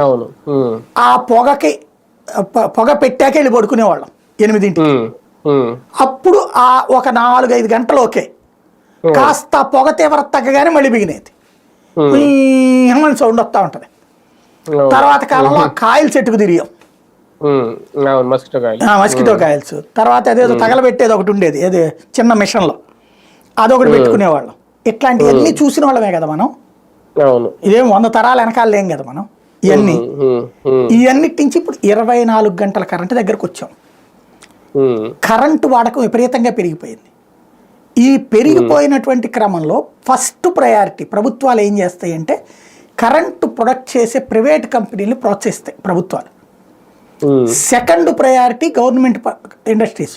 అవును. ఆ పొగకి పొగ పెట్టాక వెళ్ళి పడుకునేవాళ్ళం ఎనిమిదింటి అప్పుడు ఆ ఒక నాలుగైదు గంటలు ఓకే కాస్త పొగ తీవ్రత తగ్గగానే మళ్ళీ బిగినేది హమన్ సౌండ్ వస్తూ ఉంటుంది. తర్వాత కాలంలో ఆ కాయలు చెట్టుకు తిరిగాం. మస్కిటో కాయల్స్ తర్వాత అదేదో తగలబెట్టేది ఒకటి ఉండేది. ఏది చిన్న మిషన్లో. అదొకటి పెట్టుకునేవాళ్ళం. ఇట్లాంటివన్నీ చూసిన వాళ్ళమే కదా మనం. ఇదేం వంద తరాల వెనకాల కదా మనం. ఇవన్నీ. ఇవన్నిటి నుంచి ఇప్పుడు ఇరవై నాలుగు గంటల కరెంటు దగ్గరకు వచ్చాం. కరెంటు వాడకం విపరీతంగా పెరిగిపోయింది. ఈ పెరిగిపోయినటువంటి క్రమంలో ఫస్ట్ ప్రయారిటీ ప్రభుత్వాలు ఏం చేస్తాయి అంటే కరెంటు ప్రొడక్ట్ చేసే ప్రైవేట్ కంపెనీలు ప్రోత్సహిస్తాయి ప్రభుత్వాలు. Second priority government industries.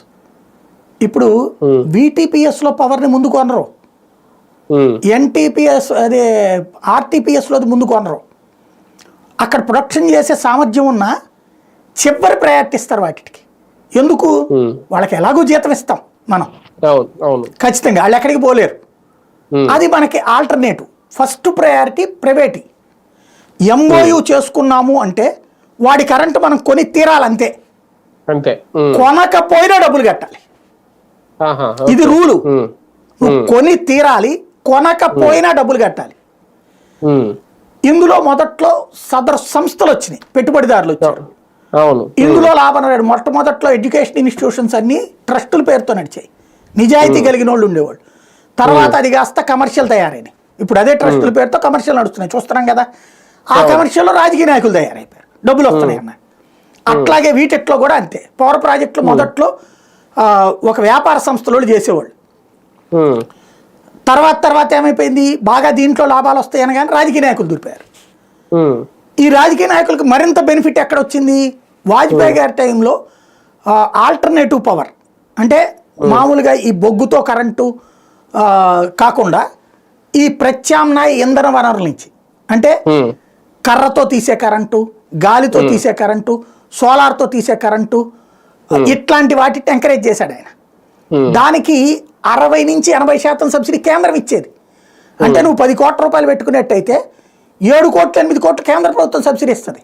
ఇప్పుడు వీటీపీఎస్లో పవర్ని ముందు కొనరు. ఎన్టీపీఎస్ అదే ఆర్టీపీఎస్లో ముందు కొనరు. అక్కడ ప్రొడక్షన్ చేసే సామర్థ్యం ఉన్న చివరి ప్రయారిటీ ఇస్తారు వాటికి. ఎందుకు? వాళ్ళకి ఎలాగో జీతం ఇస్తాం మనం. ఖచ్చితంగా. వాళ్ళు ఎక్కడికి పోలేరు. అది మనకి alternative first priority private MOU చేసుకున్నాము అంటే వాడి కరెంటు మనం కొని తీరాలంతే. అంతే. కొనకపోయినా డబ్బులు కట్టాలి. ఇది రూలు. కొని తీరాలి కొనకపోయినా డబ్బులు కట్టాలి. ఇందులో మొదట్లో సదరు సంస్థలు వచ్చినాయి పెట్టుబడిదారులు వచ్చారు. అవును. ఇందులో లాభం రాడు మొట్టమొదట్లో ఎడ్యుకేషన్ ఇన్స్టిట్యూషన్స్ అన్ని ట్రస్టుల పేరుతో నడిచాయి. నిజాయితీ కలిగిన వాళ్ళు ఉండేవాళ్ళు. తర్వాత అది కాస్త కమర్షియల్ తయారైనాయి. ఇప్పుడు అదే ట్రస్టుల పేరుతో కమర్షియల్ నడుస్తున్నాయి. చూస్తున్నాం కదా. ఆ కమర్షియల్లో రాజకీయ నాయకులు తయారైపోయారు. డబ్బులు వస్తున్నాయి అన్న. అట్లాగే వీటిట్లో కూడా అంతే. పవర్ ప్రాజెక్టులు మొదట్లో ఒక వ్యాపార సంస్థలు చేసేవాళ్ళు. తర్వాత ఏమైపోయింది? బాగా దీంట్లో లాభాలు వస్తాయి అనగానే రాజకీయ నాయకులు దూరిపోయారు. ఈ రాజకీయ నాయకులకు మరింత బెనిఫిట్ ఎక్కడ వచ్చింది వాజ్పేయి గారి టైంలో ఆల్టర్నేటివ్ పవర్ అంటే మామూలుగా ఈ బొగ్గుతో కరెంటు కాకుండా ఈ ప్రత్యామ్నాయ ఇంధన వనరుల నుంచి. అంటే కర్రతో తీసే కరెంటు గాలితో తీసే కరెంటు సోలార్తో తీసే కరెంటు ఇట్లాంటి వాటిని ఎంకరేజ్ చేశాడు ఆయన. దానికి అరవై నుంచి ఎనభై శాతం సబ్సిడీ కేంద్రం ఇచ్చేది. అంటే నువ్వు పది కోట్ల రూపాయలు పెట్టుకున్నట్టయితే ఏడు కోట్లు ఎనిమిది కోట్లు కేంద్ర ప్రభుత్వం సబ్సిడీ ఇస్తుంది.